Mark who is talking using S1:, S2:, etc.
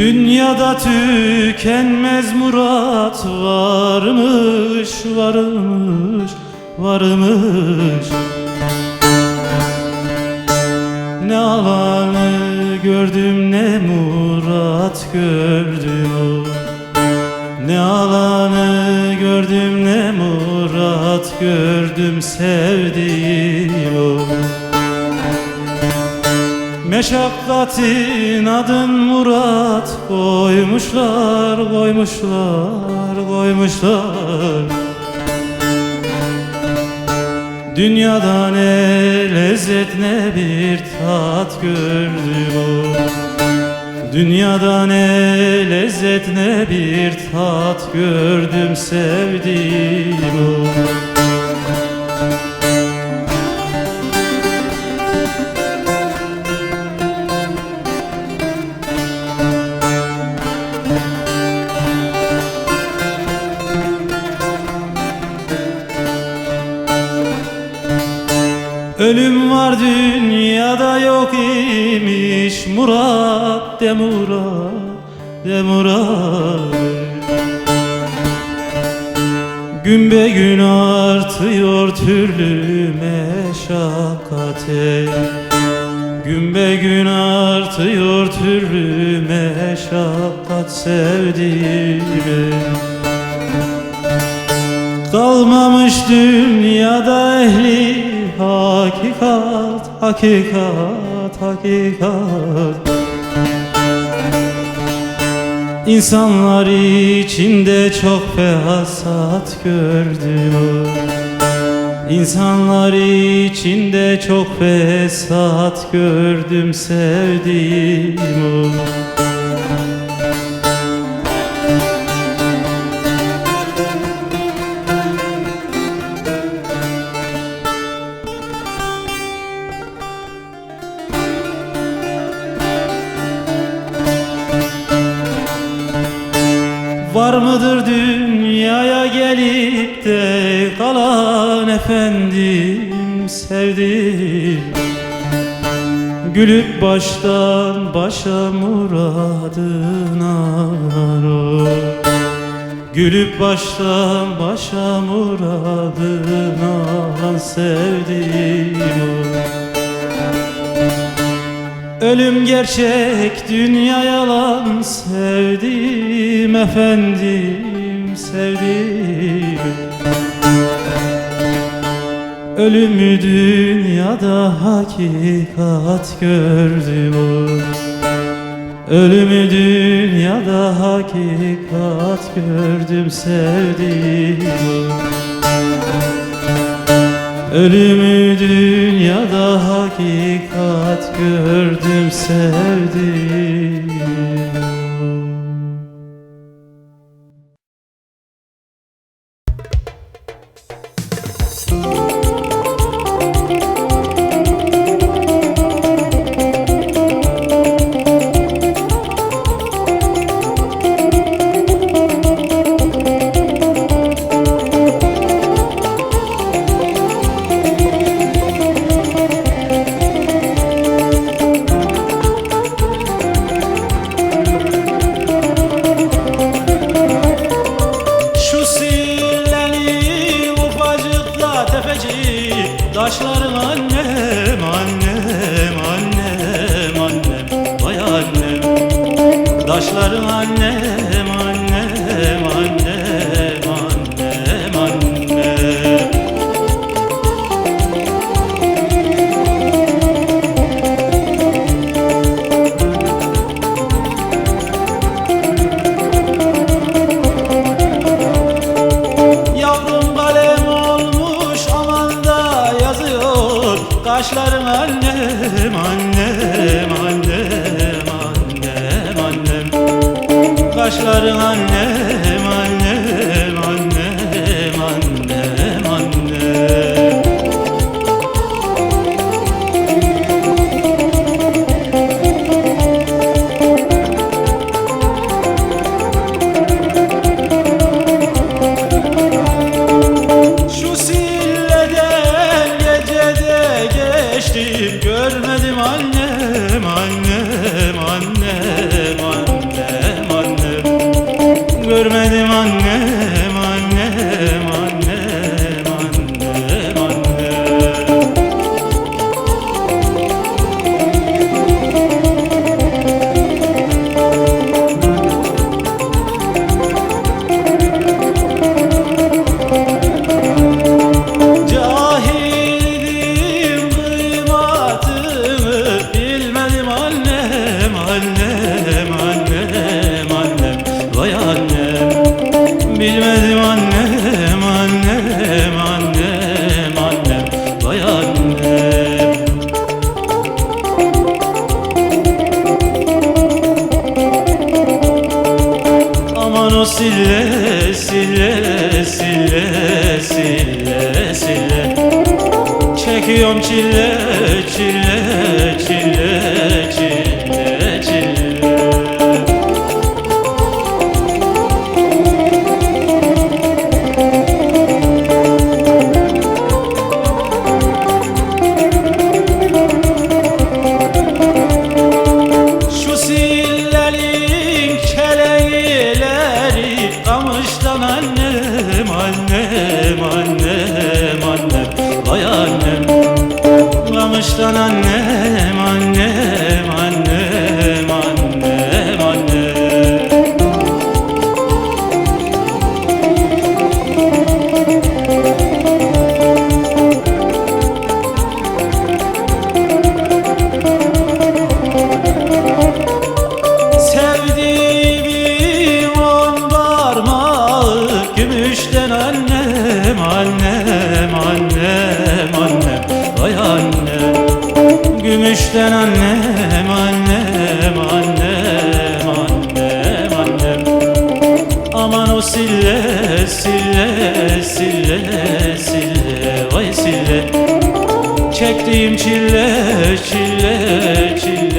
S1: Dünyada tükenmez murat varmış, varmış, varmış. Ne alanı gördüm ne murat gördüm. Ne alanı gördüm ne murat gördüm sevdiğim Meşakkatin adın Murat. Koymuşlar, koymuşlar, koymuşlar. Dünyada ne lezzet ne bir tat gördüm o Dünyada ne lezzet ne bir tat gördüm sevdiğim o Ölüm var dünyada yok imiş. Murat de Murat de Gün be gün artıyor türlü meşakkate Gün be gün artıyor türlü meşakkat sevdiğime Kalmamış ehli hakikat, hakikat, hakikat. İnsanlar içinde çok fesat gördüm İnsanlar içinde çok fesat gördüm sevdiğim Var mıdır dünyaya gelip de kalan efendim sevdim? Gülüp baştan başa muradına o Gülüp baştan başa muradına sevdim Ölüm gerçek, dünya yalan. Sevdim efendim, sevdim Ölümü dünyada hakikat gördüm. Ölümü dünyada hakikat gördüm sevdim Ölümü dünyada hakikat gördüm sevdim Taşların annem annem annem annem Vay annem. Taşların annem عملنا sille sille Çekiyorum çile çile annem, annem, annem, annem. Vay annem. Kamıştan annem, Gümüşten annem, annem, annem, annem. Vay annem. Gümüşten annem, annem, annem, annem, annem. Aman o sille, sille, sille, sille. Vay sille. Çektiğim çile, çile, çile